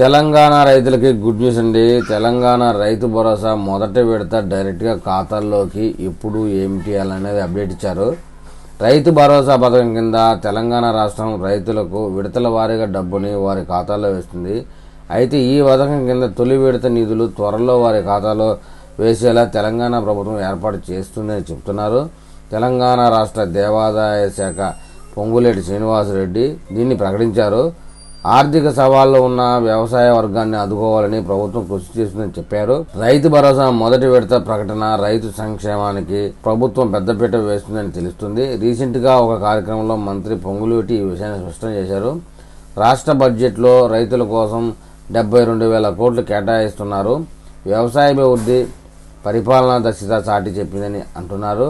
తెలంగాణ రైతులకి good news అండి. తెలంగాణ రైతు భరోసా మొదటి విడత డైరెక్ట్గా ఖాతాల్లోకి ఇప్పుడు ఏమిటి అనేది అప్డేట్ ఇచ్చారు. రైతు భరోసా పథకం కింద తెలంగాణ రాష్ట్రం రైతులకు విడతల వారీగా డబ్బుని వారి ఖాతాలో వేస్తుంది. అయితే ఈ పథకం కింద తొలి విడత నిధులు త్వరలో వారి ఖాతాలో వేసేలా తెలంగాణ ప్రభుత్వం ఏర్పాటు చేస్తుందని చెప్తున్నారు. తెలంగాణ రాష్ట్ర దేవాదాయ శాఖ పొంగులేటి శ్రీనివాసరెడ్డి దీన్ని ప్రకటించారు. ఆర్థిక సవాళ్ళు ఉన్న వ్యవసాయ వర్గాన్ని ఆదుకోవాలని ప్రభుత్వం కృషి చేస్తుందని చెప్పారు. రైతు భరోసా మొదటి విడత ప్రకటన రైతు సంక్షేమానికి ప్రభుత్వం పెద్దపీట వేస్తుందని తెలుస్తుంది. రీసెంట్గా ఒక కార్యక్రమంలో మంత్రి పొంగులేటి ఈ విషయాన్ని స్పష్టం చేశారు. రాష్ట్ర బడ్జెట్లో రైతుల కోసం డెబ్బై రెండు వేల కోట్లు కేటాయిస్తున్నారు. వ్యవసాయ అభివృద్ధి పరిపాలనా దక్షత చాటి చెప్పిందని అంటున్నారు.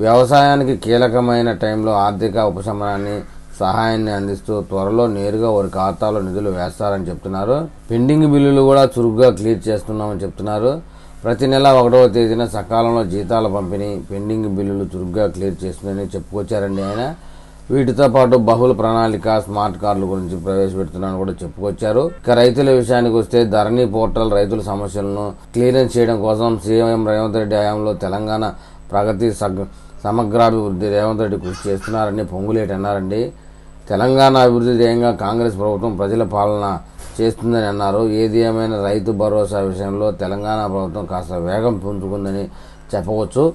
వ్యవసాయానికి కీలకమైన టైంలో ఆర్థిక ఉపశమనాన్ని సహాయాన్ని అందిస్తూ త్వరలో నేరుగా వారి ఖాతాలో నిధులు వేస్తారని చెప్తున్నారు. పెండింగ్ బిల్లులు కూడా చురుగ్గా క్లియర్ చేస్తున్నామని చెప్తున్నారు. ప్రతి నెల ఒకటవ తేదీన సకాలంలో జీతాల పంపిణీ పెండింగ్ బిల్లులు చురుగ్గా క్లియర్ చేస్తుందని చెప్పుకొచ్చారండి ఆయన. వీటితో పాటు బహుళ ప్రణాళిక స్మార్ట్ కార్డుల గురించి ప్రవేశపెడుతున్నాను కూడా చెప్పుకొచ్చారు. ఇక రైతుల విషయానికి వస్తే ధరణి పోర్టల్ రైతుల సమస్యలను క్లియరెన్స్ చేయడం కోసం సీఎం రేవంత్ రెడ్డి హయాంలో తెలంగాణ ప్రగతి సగ్- సమగ్రాభివృద్ధి రేవంత్ రెడ్డి కృషి చేస్తున్నారని పొంగులేటి అన్నారండి తెలంగాణ అభివృద్ధి ధ్యేయంగా కాంగ్రెస్ ప్రభుత్వం ప్రజల పాలన చేస్తుందని అన్నారు. ఏది ఏమైనా రైతు భరోసా విషయంలో తెలంగాణ ప్రభుత్వం కాస్త వేగం పుంజుకుందని చెప్పవచ్చు.